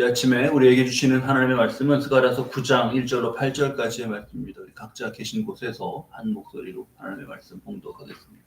이 아침에 우리에게 주시는 하나님의 말씀은 스가랴서 9장 1절로 8절까지의 말씀입니다. 각자 계신 곳에서 한 목소리로 하나님의 말씀 봉독하겠습니다.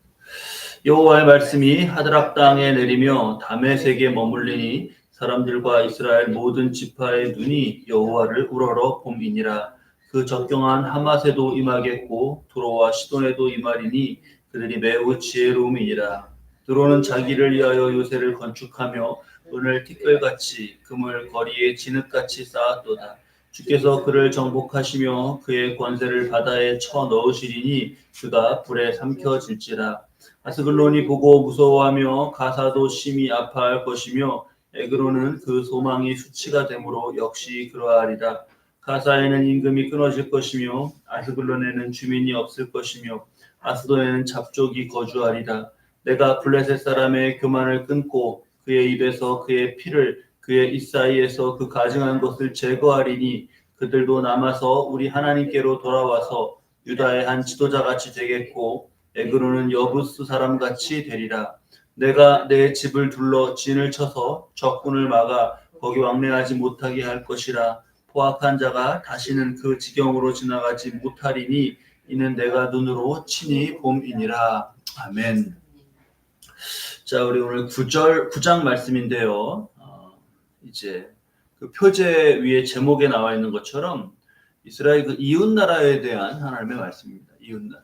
여호와의 말씀이 하드락 땅에 내리며 다메섹에 머물리니 사람들과 이스라엘 모든 지파의 눈이 여호와를 우러러 봄이니라. 그 적경한 하맛에도 임하겠고 두로와 시돈에도 임하리니 그들이 매우 지혜로움이니라. 두로는 자기를 위하여 요새를 건축하며 은을 티끌같이 금을 거리에 진흙같이 쌓았도다. 주께서 그를 정복하시며 그의 권세를 바다에 쳐 넣으시리니 그가 불에 삼켜질지라. 아스글론이 보고 무서워하며 가사도 심히 아파할 것이며 에그로는 그 소망이 수치가 되므로 역시 그러하리라. 가사에는 임금이 끊어질 것이며 아스글론에는 주민이 없을 것이며 아스도에는 잡족이 거주하리라. 내가 블레셋 사람의 교만을 끊고 그의 입에서 그의 피를 그의 입 사이에서 그 가증한 것을 제거하리니 그들도 남아서 우리 하나님께로 돌아와서 유다의 한 지도자 같이 되겠고 에그로는 여부스 사람 같이 되리라. 내가 내 집을 둘러 진을 쳐서 적군을 막아 거기 왕래하지 못하게 할 것이라. 포악한 자가 다시는 그 지경으로 지나가지 못하리니 이는 내가 눈으로 친히 봄이니라. 아멘. 자, 우리 오늘 9절, 9장 말씀인데요. 어, 이제 그 표제 위에 제목에 나와 있는 것처럼 이스라엘 그 이웃 나라에 대한 하나님의 말씀입니다. 이웃 나라.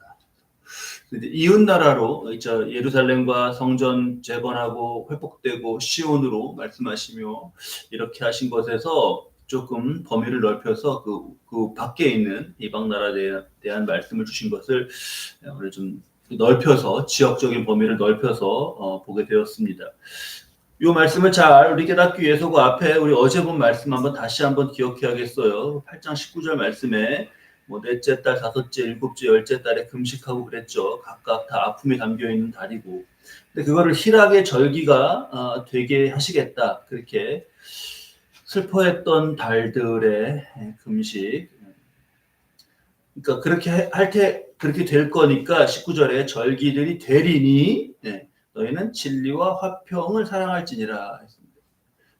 근데 이웃 나라로 이제 예루살렘과 성전 재건하고 회복되고 시온으로 말씀하시며 이렇게 하신 것에서 조금 범위를 넓혀서 그, 그 밖에 있는 이방 나라에 대한 말씀을 주신 것을 오늘 좀 넓혀서 지역적인 범위를 넓혀서 어, 보게 되었습니다. 이 말씀을 잘 우리 깨닫기 위해서 그 앞에 우리 어제 본 말씀 한번 다시 한번 기억해야겠어요. 8장 19절 말씀에 뭐 넷째 달, 다섯째, 일곱째, 열째 달에 금식하고 그랬죠. 각각 다 아픔이 담겨 있는 달이고. 근데 그거를 희락의 절기가 어, 되게 하시겠다. 그렇게 슬퍼했던 달들의 금식. 그러니까 그렇게 할 때 그렇게 될 거니까 19절에 절기들이 되리니 네, 너희는 진리와 화평을 사랑할지니라 했습니다.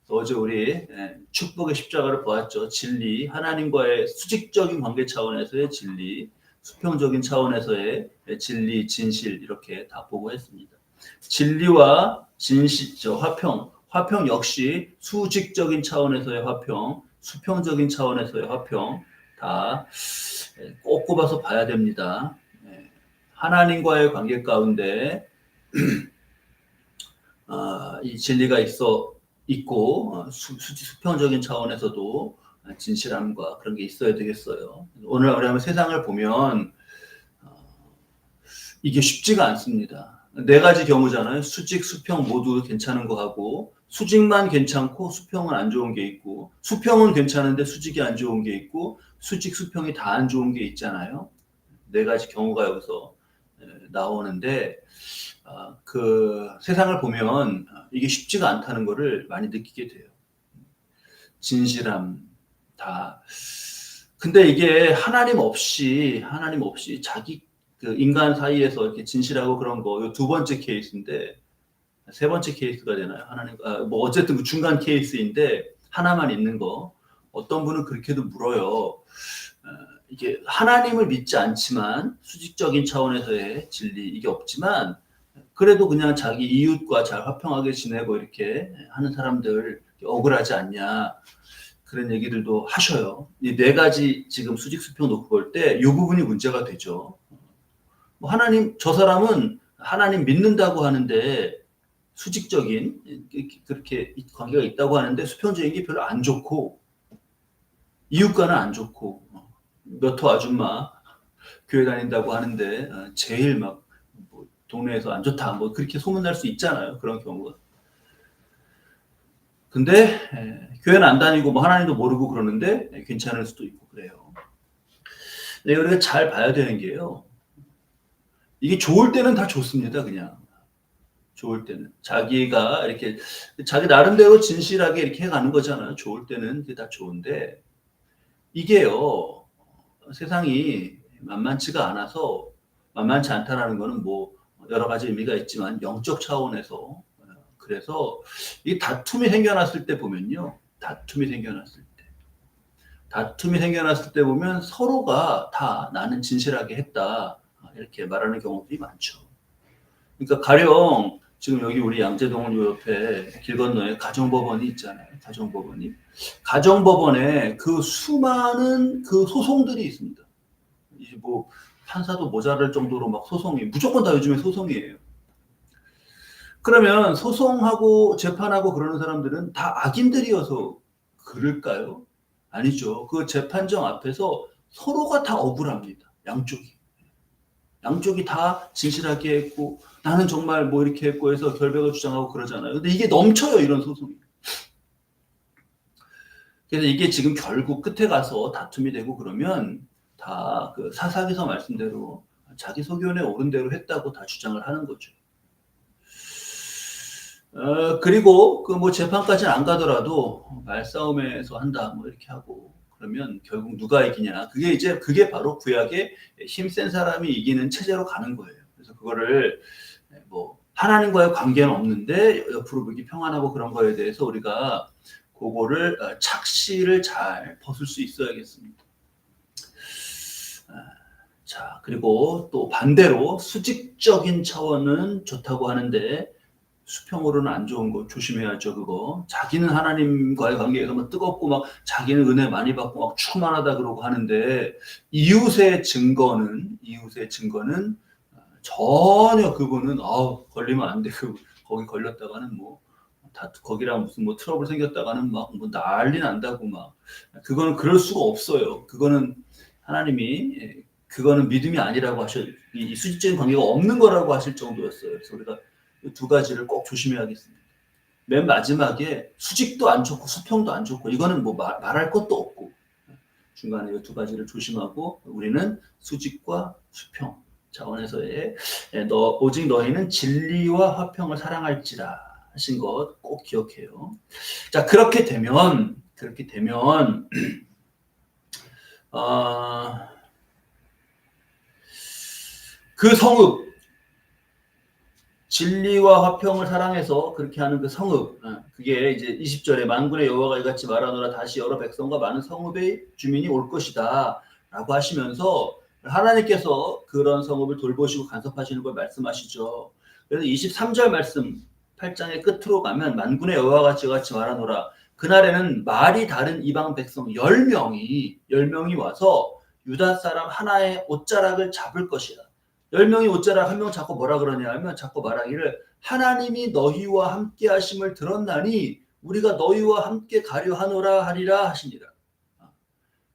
어제 우리 네, 축복의 십자가를 보았죠. 진리, 하나님과의 수직적인 관계 차원에서의 진리, 수평적인 차원에서의 진리, 진실 이렇게 다 보고 했습니다. 진리와 진실, 저 화평, 화평 역시 수직적인 차원에서의 화평, 수평적인 차원에서의 화평 다 꼭 꼽아서 봐야 됩니다. 하나님과의 관계 가운데 아, 이 진리가 있어 있고 어, 수, 수평적인 차원에서도 진실함과 그런 게 있어야 되겠어요. 오늘 우리 한번 세상을 보면 어, 이게 쉽지가 않습니다. 네 가지 경우잖아요. 수직, 수평 모두 괜찮은 거 하고 수직만 괜찮고 수평은 안 좋은 게 있고 수평은 괜찮은데 수직이 안 좋은 게 있고 수직, 수평이 다 안 좋은 게 있잖아요. 네 가지 경우가 여기서 나오는데 아, 그 세상을 보면 이게 쉽지가 않다는 것을 많이 느끼게 돼요. 진실함 다. 근데 이게 하나님 없이 하나님 없이 자기 그 인간 사이에서 이렇게 진실하고 그런 거 두 번째 케이스인데 세 번째 케이스가 되나요? 하나님 아, 뭐 어쨌든 그 중간 케이스인데 하나만 있는 거 어떤 분은 그렇게도 물어요. 이게 하나님을 믿지 않지만 수직적인 차원에서의 진리 이게 없지만 그래도 그냥 자기 이웃과 잘 화평하게 지내고 이렇게 하는 사람들 억울하지 않냐 그런 얘기들도 하셔요. 이 네 가지 지금 수직 수평 놓고 볼 때 이 부분이 문제가 되죠. 뭐 하나님 저 사람은 하나님 믿는다고 하는데 수직적인 그렇게 관계가 있다고 하는데 수평적인 게 별로 안 좋고 이웃과는 안 좋고 몇 호 아줌마 교회 다닌다고 하는데 어, 제일 막 뭐 동네에서 안 좋다 뭐 그렇게 소문날 수 있잖아요 그런 경우가. 근데 에, 교회는 안 다니고 뭐 하나님도 모르고 그러는데 에, 괜찮을 수도 있고 그래요. 네, 우리가 잘 봐야 되는 게요. 이게 좋을 때는 다 좋습니다 그냥. 좋을 때는. 자기가 이렇게 자기 나름대로 진실하게 이렇게 해가는 거잖아요. 좋을 때는 다 좋은데 이게요 세상이 만만치가 않아서 만만치 않다라는 것은 뭐 여러 가지 의미가 있지만 영적 차원에서 그래서 이 다툼이 생겨났을 때 보면요 다툼이 생겨났을 때. 다툼이 생겨났을 때 보면 서로가 다 나는 진실하게 했다. 이렇게 말하는 경우들이 많죠. 그러니까 가령 지금 여기 우리 양재동은 요 옆에 길 건너에 가정법원이 있잖아요. 가정법원이. 가정법원에 그 수많은 그 소송들이 있습니다. 이제 뭐 판사도 모자랄 정도로 막 소송이 무조건 다 요즘에 소송이에요. 그러면 소송하고 재판하고 그러는 사람들은 다 악인들이어서 그럴까요? 아니죠. 그 재판정 앞에서 서로가 다 억울합니다. 양쪽이. 양쪽이 다 진실하게 했고 나는 정말 뭐 이렇게 했고 해서 결백을 주장하고 그러잖아요. 근데 이게 넘쳐요. 이런 소송이. 그래서 이게 지금 결국 끝에 가서 다툼이 되고 그러면 다 그 사사기서 말씀대로 자기 소견에 옳은 대로 했다고 다 주장을 하는 거죠. 어, 그리고 그 뭐 재판까지는 안 가더라도 말싸움에서 한다 뭐 이렇게 하고 그러면 결국 누가 이기냐 그게 이제 그게 바로 구약의 힘센 사람이 이기는 체제로 가는 거예요. 그래서 그거를 뭐 하나님과의 관계는 없는데 옆으로 이렇게 평안하고 그런 거에 대해서 우리가 그거를 어, 착시를 잘 벗을 수 있어야겠습니다. 아, 자 그리고 또 반대로 수직적인 차원은 좋다고 하는데 수평으로는 안 좋은 거 조심해야죠 그거 자기는 하나님과의 관계가 막 뜨겁고 막 자기는 은혜 많이 받고 막 충만하다 그러고 하는데 이웃의 증거는 이웃의 증거는 전혀 그분은 아 걸리면 안 돼. 그 거기 걸렸다가는 뭐다 거기랑 무슨 뭐 트러블 생겼다가는 막 뭐 난리 난다고 막 그거는 그럴 수가 없어요. 그거는 하나님이 예, 그거는 믿음이 아니라고 하셔 이 수직적인 관계가 없는 거라고 하실 정도였어요. 그래서 우리가 두 가지를 꼭 조심해야겠습니다. 맨 마지막에 수직도 안 좋고 수평도 안 좋고 이거는 뭐 말, 말할 것도 없고 중간에 이 두 가지를 조심하고 우리는 수직과 수평 차원에서의 예, 너 오직 너희는 진리와 화평을 사랑할지라 하신 것 꼭 기억해요. 자 그렇게 되면 그렇게 되면 어, 그 성읍 진리와 화평을 사랑해서 그렇게 하는 그 성읍 어, 그게 이제 20절에 만군의 여호와가 이같이 말하노라 다시 여러 백성과 많은 성읍의 주민이 올 것이다 라고 하시면서 하나님께서 그런 성읍을 돌보시고 간섭하시는 걸 말씀하시죠. 그래서 23절 말씀 8장의 끝으로 가면 만군의 여호와가 같이 말하노라 그날에는 말이 다른 이방 백성 10명이 10명이 와서 유다 사람 하나의 옷자락을 잡을 것이다. 10명이 옷자락 한명 잡고 뭐라 그러냐 하면 자꾸 말하기를 하나님이 너희와 함께 하심을 들었나니 우리가 너희와 함께 가려 하노라 하리라 하시니라.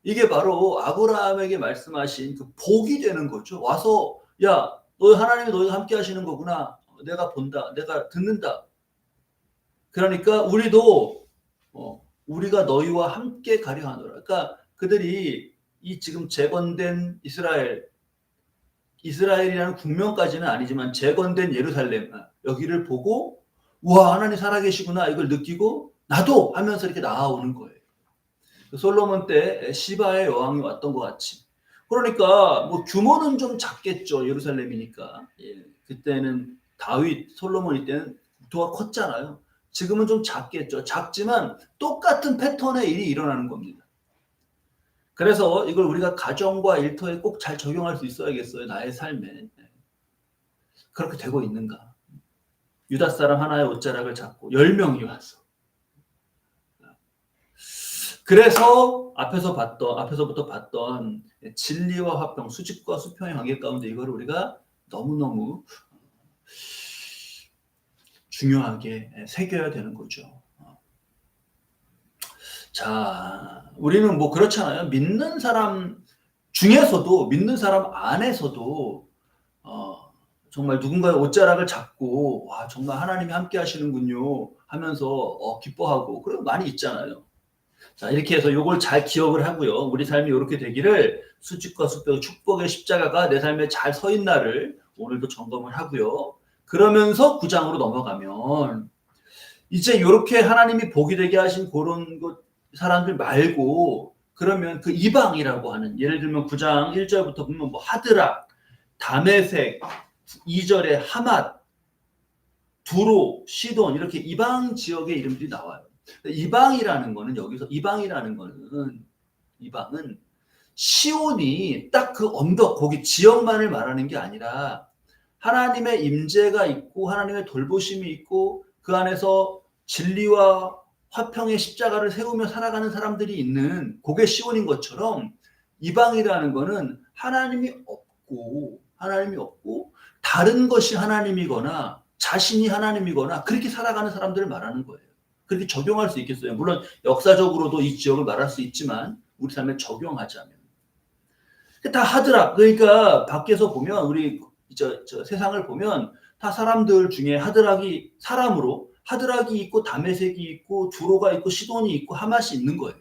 이게 바로 아브라함에게 말씀하신 그 복이 되는 거죠. 와서 야, 너 하나님이 너희와 함께 하시는 거구나. 내가 본다. 내가 듣는다. 그러니까 우리도 어, 우리가 너희와 함께 가려 하노라. 그러니까 그들이 이 지금 재건된 이스라엘 이스라엘이라는 국명까지는 아니지만 재건된 예루살렘 여기를 보고 와 하나님 살아계시구나 이걸 느끼고 나도 하면서 이렇게 나아오는 거예요. 솔로몬 때 시바의 여왕이 왔던 것 같이. 그러니까 뭐 규모는 좀 작겠죠 예루살렘이니까. 예, 그때는 다윗 솔로몬 이 때는 국토가 컸잖아요. 지금은 좀 작겠죠. 작지만 똑같은 패턴의 일이 일어나는 겁니다. 그래서 이걸 우리가 가정과 일터에 꼭 잘 적용할 수 있어야겠어요. 나의 삶에. 그렇게 되고 있는가. 유다 사람 하나의 옷자락을 잡고 10명이 왔어. 그래서 앞에서 봤던 앞에서부터 봤던 진리와 화평, 수직과 수평의 관계 가운데 이걸 우리가 너무너무 중요하게 새겨야 되는 거죠. 자, 우리는 뭐 그렇잖아요. 믿는 사람 중에서도 믿는 사람 안에서도 어, 정말 누군가의 옷자락을 잡고 와 정말 하나님이 함께 하시는군요 하면서 어, 기뻐하고 그런 많이 있잖아요. 자, 이렇게 해서 요걸 잘 기억을 하고요. 우리 삶이 이렇게 되기를 수직과 수평, 축복의 십자가가 내 삶에 잘 서 있나를 오늘도 점검을 하고요. 그러면서 구장으로 넘어가면 이제 이렇게 하나님이 복이 되게 하신 그런 것 사람들 말고 그러면 그 이방이라고 하는 예를 들면 구장 1절부터 보면 뭐 하드락, 다메색, 2절에 하맛, 두로, 시돈 이렇게 이방 지역의 이름들이 나와요. 이방이라는 거는 여기서 이방이라는 거는 이방은 시온이 딱 그 언덕 거기 지역만을 말하는 게 아니라 하나님의 임재가 있고 하나님의 돌보심이 있고 그 안에서 진리와 화평의 십자가를 세우며 살아가는 사람들이 있는 그게 시온인 것처럼 이방이라는 거는 하나님이 없고 하나님이 없고 다른 것이 하나님이거나 자신이 하나님이거나 그렇게 살아가는 사람들을 말하는 거예요. 그렇게 적용할 수 있겠어요. 물론 역사적으로도 이 지역을 말할 수 있지만 우리 삶에 적용하자면 다 하드락 그러니까 밖에서 보면 우리 저, 저 세상을 보면 다 사람들 중에 하드락이 사람으로 하드락이 있고 다메색이 있고 두로가 있고 시돈이 있고 하맛이 있는 거예요.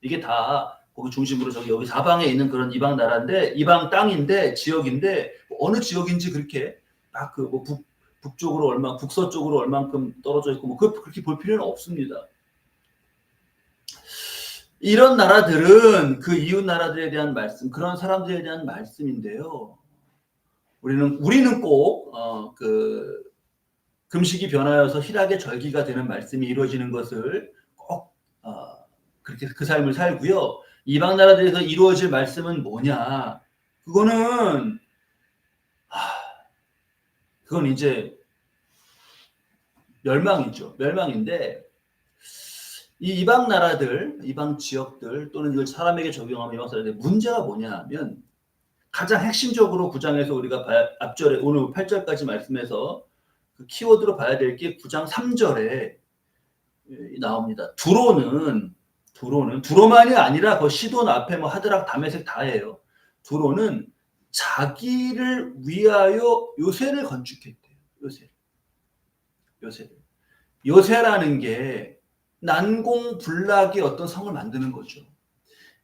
이게 다 거기 중심으로 저기 여기 사방에 있는 그런 이방 나라인데 이방 땅인데 지역인데 어느 지역인지 그렇게 막 그뭐북 북쪽으로 얼마 북서 쪽으로 얼만큼 떨어져 있고 뭐 그, 그렇게 볼 필요는 없습니다. 이런 나라들은 그 이웃 나라들에 대한 말씀, 그런 사람들에 대한 말씀인데요. 우리는 우리는 꼭그 금식이 변하여서 희락의 절기가 되는 말씀이 이루어지는 것을 꼭 어, 그렇게 그 삶을 살고요. 이방 나라들에서 이루어질 말씀은 뭐냐? 그거는 하, 그건 이제 멸망이죠. 멸망인데 이 이방 나라들, 이방 지역들 또는 이걸 사람에게 적용하면 이방 사람들 문제가 뭐냐하면 가장 핵심적으로 9장에서 우리가 앞절에 오늘 8절까지 말씀해서 그 키워드로 봐야 될 게 9장 3절에 나옵니다. 두로는 두로는 두로만이 아니라 그 시돈 앞에 뭐 하드락 담에색 다예요. 두로는 자기를 위하여 요새를 건축했대요. 요새. 요새를. 요새라는 게 난공불락의 어떤 성을 만드는 거죠.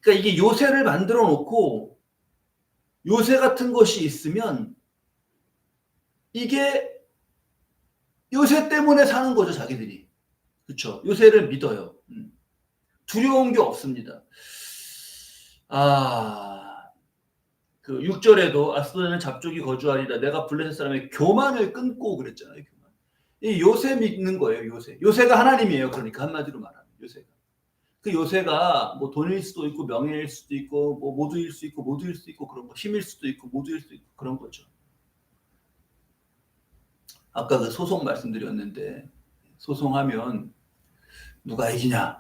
그러니까 이게 요새를 만들어 놓고 요새 같은 것이 있으면 이게 요새 때문에 사는 거죠, 자기들이. 그렇죠. 요새를 믿어요. 음. 두려운 게 없습니다. 아, 그 6절에도 아스도는 잡족이 거주하리라. 내가 블레셋 사람의 교만을 끊고 그랬잖아요. 교만. 이 요새 믿는 거예요. 요새. 요새가 하나님이에요. 그러니까 한마디로 말하면 요새가. 그 요새가 뭐 돈일 수도 있고 명예일 수도 있고 뭐 모두일 수 있고 모두일 수 있고 그런 거 힘일 수도 있고 모두일 수도 있고 그런 거죠. 아까 그 소송 말씀드렸는데 소송하면 누가 이기냐?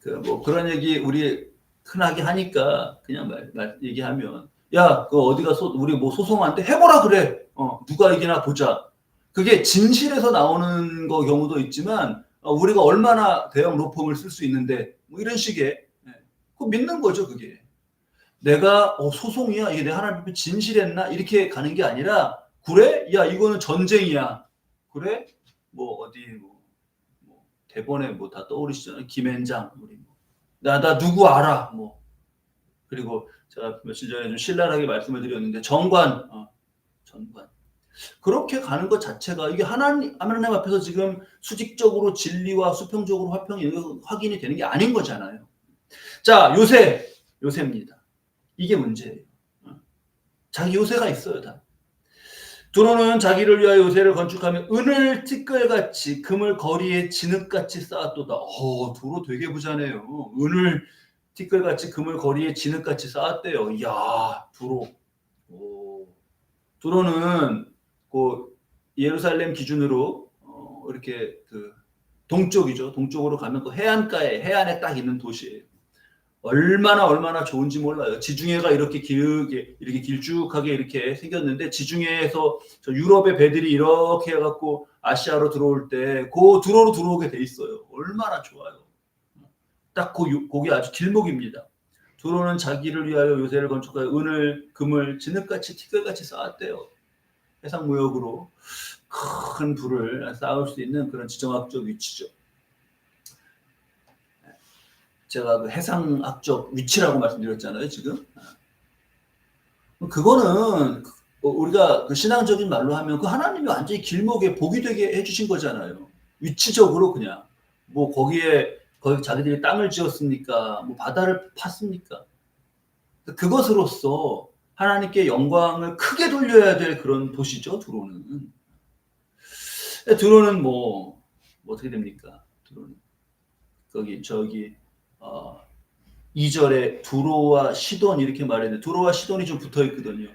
그 뭐 그런 얘기 우리 흔하게 하니까 그냥 말, 말 얘기하면 야 그 어디가 소 우리 뭐 소송한테 해보라 그래. 어 누가 이기나 보자. 그게 진실에서 나오는 거 경우도 있지만 어, 우리가 얼마나 대형 로펌을 쓸 수 있는데 뭐 이런 식의 네. 그 믿는 거죠 그게. 내가 어, 소송이야? 이게 내 하나님 진실했나? 이렇게 가는 게 아니라 그래? 야 이거는 전쟁이야. 그래? 뭐 어디 뭐, 뭐 대본에 뭐 다 떠오르시잖아요. 김앤장 우리 뭐. 나, 나 누구 알아? 뭐 그리고 제가 며칠 전에 좀 신랄하게 말씀을 드렸는데 정관 어, 전관 그렇게 가는 것 자체가 이게 하나님 하나님 앞에서 지금 수직적으로 진리와 수평적으로 화평이 확인이 되는 게 아닌 거잖아요. 자 요새 요새입니다. 이게 문제예요. 어. 자기 요새가 있어요 다. 두로는 자기를 위하여 요새를 건축하며 은을 티끌같이 금을 거리에 진흙같이 쌓았도다. 어, 두로 되게 부자네요. 은을 티끌같이 금을 거리에 진흙같이 쌓았대요. 이야, 두로. 오. 두로는 그 예루살렘 기준으로 어, 이렇게 그 동쪽이죠. 동쪽으로 가면 그 해안가에 해안에 딱 있는 도시예요. 얼마나 얼마나 좋은지 몰라요. 지중해가 이렇게 길게 이렇게 길쭉하게 이렇게 생겼는데 지중해에서 저 유럽의 배들이 이렇게 해갖고 아시아로 들어올 때그 두로로 들어오게 돼 있어요. 얼마나 좋아요. 딱그 거기 아주 길목입니다. 두로는 자기를 위하여 요새를 건축하여 은을 금을 진흙같이 티끌같이 쌓았대요. 해상 무역으로 큰 불을 쌓을 수 있는 그런 지정학적 위치죠. 제가 그 해상학적 위치라고 말씀드렸잖아요, 지금. 그거는 그 우리가 그 신앙적인 말로 하면 그 하나님이 완전히 길목에 복이 되게 해주신 거잖아요. 위치적으로 그냥. 뭐 거기에 거기 자기들이 땅을 지었습니까? 뭐 바다를 팠습니까? 그것으로서 하나님께 영광을 크게 돌려야 될 그런 도시죠, 드로는. 드로는 뭐, 뭐 어떻게 됩니까? 두로는 거기 저기 어 2절에 두로와 시돈 이렇게 말했는데 두로와 시돈이 좀 붙어 있거든요.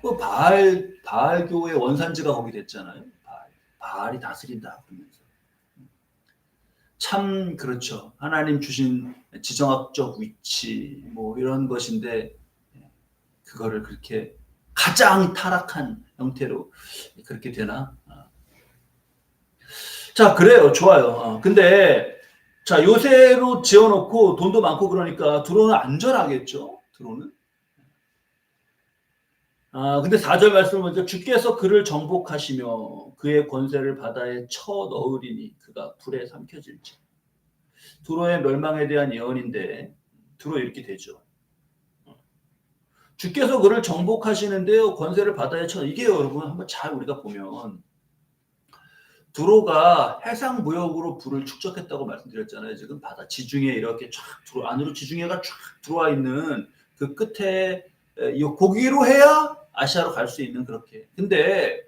그 바알 바알 교회 원산지가 거기 됐잖아요. 바알 바알이 다스린다 그러면서 참 그렇죠. 하나님 주신 지정학적 위치 뭐 이런 것인데 그거를 그렇게 가장 타락한 형태로 그렇게 되나? 아. 자 그래요 좋아요. 어, 근데 자 요새로 지어놓고 돈도 많고 그러니까 드론은 안전하겠죠. 드론은. 아 근데 4절 말씀을 보니까 주께서 그를 정복하시며 그의 권세를 바다에 쳐 넣으리니 그가 불에 삼켜질지. 두로의 멸망에 대한 예언인데 두로 이렇게 되죠. 주께서 그를 정복하시는데요 권세를 바다에 쳐 이게 여러분 한번 잘 우리가 보면 두로가 해상 무역으로 불을 축적했다고 말씀드렸잖아요. 지금 바다 지중해 이렇게 쫙 들어 안으로 지중해가 쫙 들어와 있는 그 끝에 에, 이 고기로 해야 아시아로 갈 수 있는 그렇게. 근데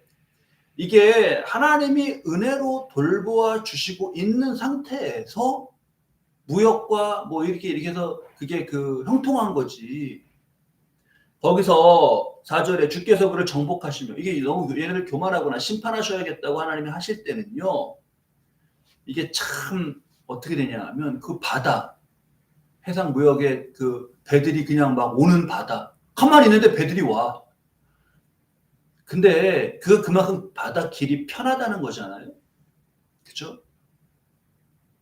이게 하나님이 은혜로 돌보아 주시고 있는 상태에서 무역과 뭐 이렇게 이렇게 해서 그게 그 형통한 거지. 거기서 4절에 주께서 그를 정복하시며 이게 너무 얘네들 교만하거나 심판하셔야겠다고 하나님이 하실 때는요. 이게 참 어떻게 되냐 하면 그 바다 해상 무역의 그 배들이 그냥 막 오는 바다 가만히 있는데 배들이 와. 근데 그 그만큼 바다 길이 편하다는 거잖아요. 그죠?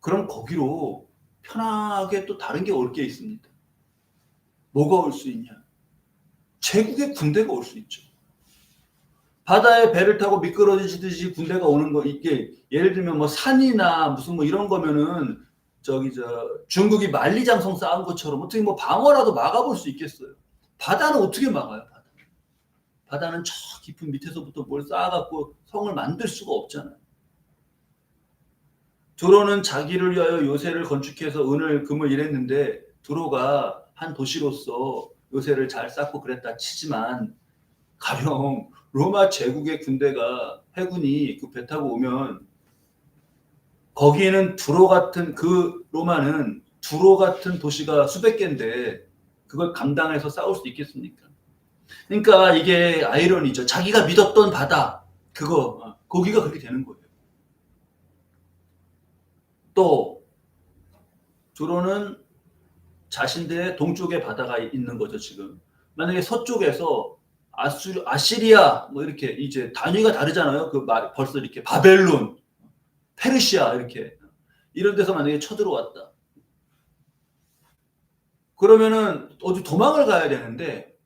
그럼 거기로 편하게 또 다른 게 올 게 있습니다. 뭐가 올 수 있냐? 제국의 군대가 올 수 있죠. 바다에 배를 타고 미끄러지듯이 군대가 오는 거 이게 예를 들면 뭐 산이나 무슨 뭐 이런 거면은 저기 저 중국이 만리장성 쌓은 것처럼 어떻게 뭐 방어라도 막아볼 수 있겠어요. 바다는 어떻게 막아요? 바다. 바다는 저 깊은 밑에서부터 뭘 쌓아갖고 성을 만들 수가 없잖아요. 두로는 자기를 위하여 요새를 건축해서 은을 금을 일했는데 두로가 한 도시로서 요새를 잘 쌓고 그랬다 치지만 가령 로마 제국의 군대가 해군이 그 배 타고 오면 거기에는 두로 같은 그 로마는 두로 같은 도시가 수백 개인데 그걸 감당해서 싸울 수 있겠습니까? 그러니까 이게 아이러니죠. 자기가 믿었던 바다 그거 어, 거기가 그렇게 되는 거예요. 또 두로는 자신들의 동쪽에 바다가 있는 거죠 지금. 만약에 서쪽에서 아수 아시리아 뭐 이렇게 이제 단위가 다르잖아요. 그 말 벌써 이렇게 바벨론, 페르시아 이렇게 이런 데서 만약에 쳐들어왔다. 그러면은 어디 도망을 가야 되는데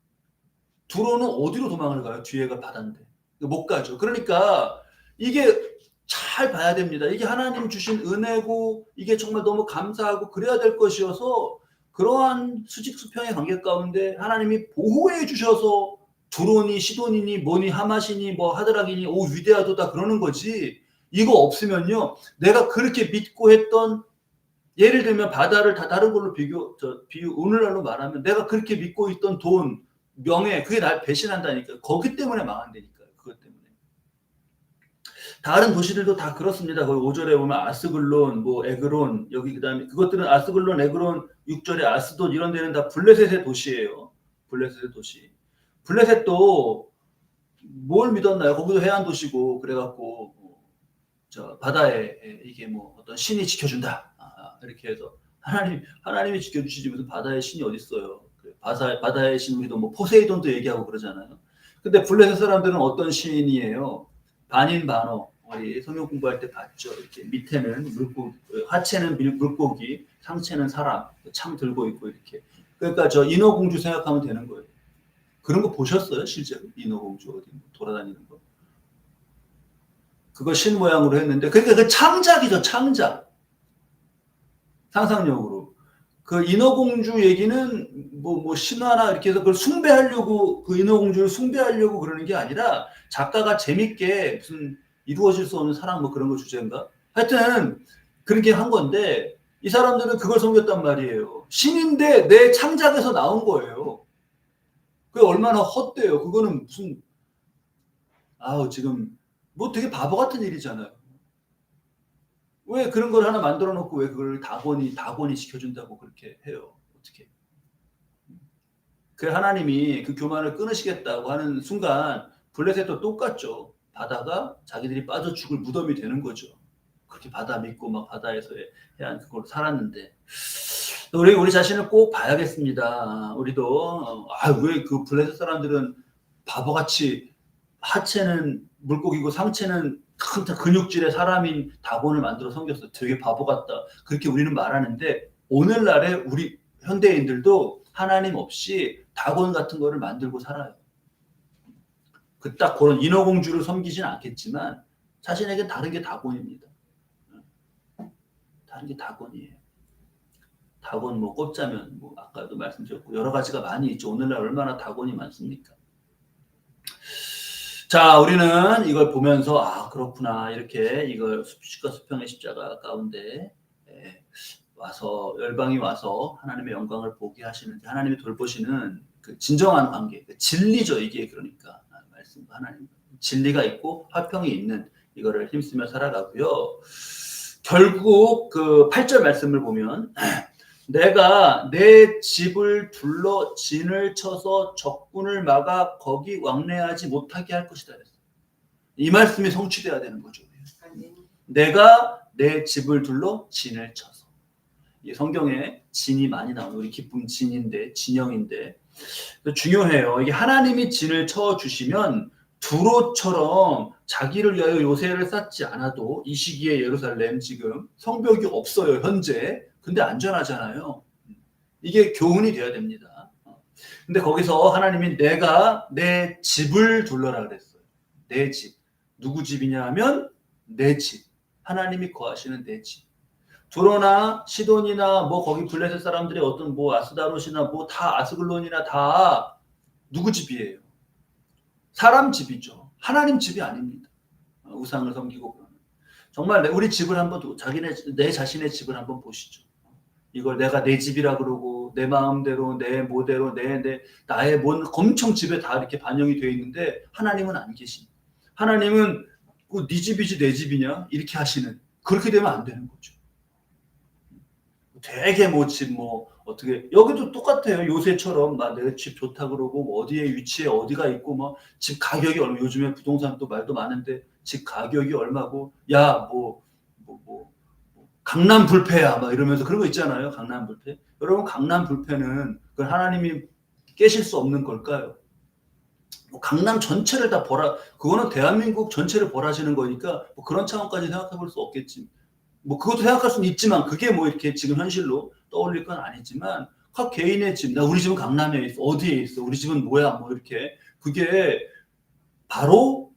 두로는 어디로 도망을 가요? 뒤에가 바다인데 못 가죠. 그러니까 이게 잘 봐야 됩니다. 이게 하나님 주신 은혜고 이게 정말 너무 감사하고 그래야 될 것이어서 그러한 수직 수평의 관계 가운데 하나님이 보호해 주셔서 두로니 시돈이니 뭐니 하마시니 뭐 하드락이니 오 위대하도다 그러는 거지. 이거 없으면요 내가 그렇게 믿고 했던 예를 들면 바다를 다 다른 걸로 비교 저 비유 오늘날로 말하면 내가 그렇게 믿고 있던 돈 명예 그게 날 배신한다니까. 거기 때문에 때문에 다른 도시들도 다 그렇습니다 거기 5절에 보면 아스글론 뭐 에그론 여기 그다음에 그것들은 아스글론 에그론 6절에 아스돈 이런 데는 다 블레셋의 도시예요 블레셋의 도시 블레셋도 뭘 믿었나요? 거기도 해안 도시고 그래갖고 저 바다에 이게 뭐 어떤 신이 지켜준다 아, 이렇게 해서 하나님 하나님이 지켜주시지 무슨 바다의 신이 어디 있어요? 바다 바다의 신 우리도 뭐 포세이돈도 얘기하고 그러잖아요. 근데 블레셋 사람들은 어떤 신이에요? 반인 반어 우리 성경 공부할 때 봤죠. 이렇게 밑에는 물고 하체는 물고기, 상체는 사람, 참 들고 있고 이렇게. 그러니까 저 인어공주 생각하면 되는 거예요. 그런 거 보셨어요? 실제로 인어공주 어디 돌아다니는 거? 그거 신 모양으로 했는데 그러니까 그 창작이죠 창작 상상력으로 그 인어공주 얘기는 뭐, 뭐 신화나 이렇게 해서 그걸 숭배하려고 그 인어공주를 숭배하려고 그러는 게 아니라 작가가 재밌게 무슨 이루어질 수 없는 사랑 뭐 그런 거 주제인가 하여튼 그렇게 한 건데 이 사람들은 그걸 섬겼단 말이에요 신인데 내 창작에서 나온 거예요 그게 얼마나 헛돼요. 그거는 무슨 아우 지금 뭐 되게 바보 같은 일이잖아요. 왜 그런 걸 하나 만들어 놓고 왜 그걸 다곤이 다곤이 시켜준다고 그렇게 해요? 어떻게? 그 하나님이 그 교만을 끊으시겠다고 하는 순간 블레셋도 똑같죠. 바다가 자기들이 빠져 죽을 무덤이 되는 거죠. 그렇게 바다 믿고 막 바다에서 해안 그걸 살았는데 우리 우리 자신을 꼭 봐야겠습니다. 우리도 아 왜 그 블레셋 사람들은 바보같이 하체는 물고기고 상체는 큰 근육질의 사람인 다곤을 만들어 섬겼어. 되게 바보 같다. 그렇게 우리는 말하는데 오늘날의 우리 현대인들도 하나님 없이 다곤 같은 거를 만들고 살아요. 그딱 그런 인어공주를 섬기진 않겠지만 자신에게 다른 게 다곤입니다. 다른 게 다곤이에요. 다곤 뭐 꼽자면 뭐 아까도 말씀드렸고 여러 가지가 많이 있죠. 오늘날 얼마나 다곤이 많습니까? 자, 우리는 이걸 보면서 아 그렇구나 이렇게 이걸 수식과 수평의 십자가 가운데 예, 와서 열방이 와서 하나님의 영광을 보게 하시는데 하나님이 돌보시는 그 진정한 관계, 그 진리죠 이게 그러니까 아, 말씀 하나님 진리가 있고 화평이 있는 이거를 힘쓰며 살아가고요. 결국 그 8절 말씀을 보면 내가 내 집을 둘러 진을 쳐서 적군을 막아 거기 왕래하지 못하게 할 것이다. 이 말씀이 성취돼야 되는 거죠. 내가 내 집을 둘러 진을 쳐서. 이 성경에 진이 많이 나오는 우리 기쁨 진인데 진영인데 중요해요. 이게 하나님이 진을 쳐 주시면 두로처럼 자기를 위하여 요새를 쌓지 않아도 이 시기에 예루살렘 지금 성벽이 없어요 현재 근데 안전하잖아요. 이게 교훈이 되어야 됩니다. 근데 거기서 하나님이 내가 내 집을 둘러라 그랬어요. 내 집. 누구 집이냐 하면 내 집. 하나님이 거하시는 내 집. 두로나 시돈이나 뭐 거기 블레셋 사람들의 어떤 뭐 아스다롯이나 뭐 다 아스글론이나 다 누구 집이에요? 사람 집이죠. 하나님 집이 아닙니다. 우상을 섬기고 그러는. 정말 우리 집을 한번 자기네 내 자신의 집을 한번 보시죠. 이걸 내가 내 집이라 그러고 내 마음대로 내 모대로 내 내 나의 뭔 엄청 집에 다 이렇게 반영이 되어 있는데 하나님은 안 계신. 하나님은 네 집이지 내 집이냐 이렇게 하시는. 그렇게 되면 안 되는 거죠. 되게 뭐집 뭐 어떻게 여기도 똑같아요. 요새처럼 막 내 집 좋다 그러고 뭐 어디에 위치에 어디가 있고 뭐 집 가격이 얼마 요즘에 부동산 또 말도 많은데 집 가격이 얼마고 야 뭐 뭐, 뭐, 뭐 강남 불패야 막 이러면서 그런 거 있잖아요. 강남 불패. 여러분 강남 불패는 그건 하나님이 깨실 수 없는 걸까요? 뭐 강남 전체를 다 벌하 그거는 대한민국 전체를 벌하시는 거니까 뭐 그런 차원까지 생각해 볼 수 없겠지. 뭐 그것도 생각할 수는 있지만 그게 뭐 이렇게 지금 현실로 떠올릴 건 아니지만 각 개인의 집, 나 우리 집은 강남에 있어, 어디에 있어, 우리 집은 뭐야, 뭐 이렇게 그게 바로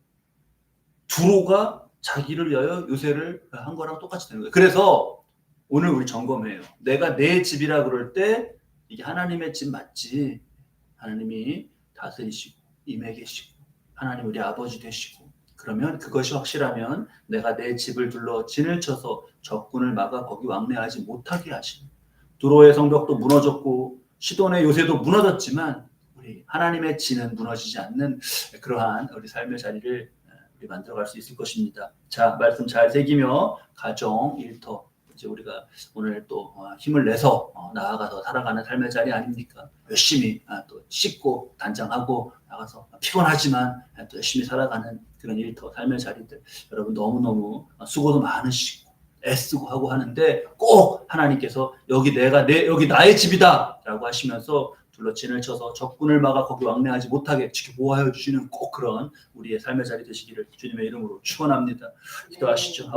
두로가 자기를 위하여 요새를 한 거랑 똑같이 되는 거예요. 그래서 오늘 우리 점검해요. 내가 내 집이라 그럴 때 이게 하나님의 집 맞지? 하나님이 다스리시고 임해 계시고 하나님 우리 아버지 되시고 그러면 그것이 확실하면 내가 내 집을 둘러 진을 쳐서 적군을 막아 거기 왕래하지 못하게 하시는 두로의 성벽도 무너졌고 시돈의 요새도 무너졌지만 우리 하나님의 진은 무너지지 않는 그러한 우리 삶의 자리를 우리 만들어갈 수 있을 것입니다. 자 말씀 잘 새기며 가정 일터 이제 우리가 오늘 또 힘을 내서 나아가서 살아가는 삶의 자리 아닙니까? 열심히 또 씻고 단장하고 나가서 피곤하지만 또 열심히 살아가는 그런 일터 삶의 자리들 여러분 너무너무 수고도 많으시고 애쓰고 하고 하는데 꼭 하나님께서 여기 내가 내 여기 나의 집이다라고 하시면서 둘러 진을 쳐서 적군을 막아 거기 왕래하지 못하게 지켜보호하여 주시는 꼭 그런 우리의 삶의 자리 되시기를 주님의 이름으로 축원합니다. 기도하시죠.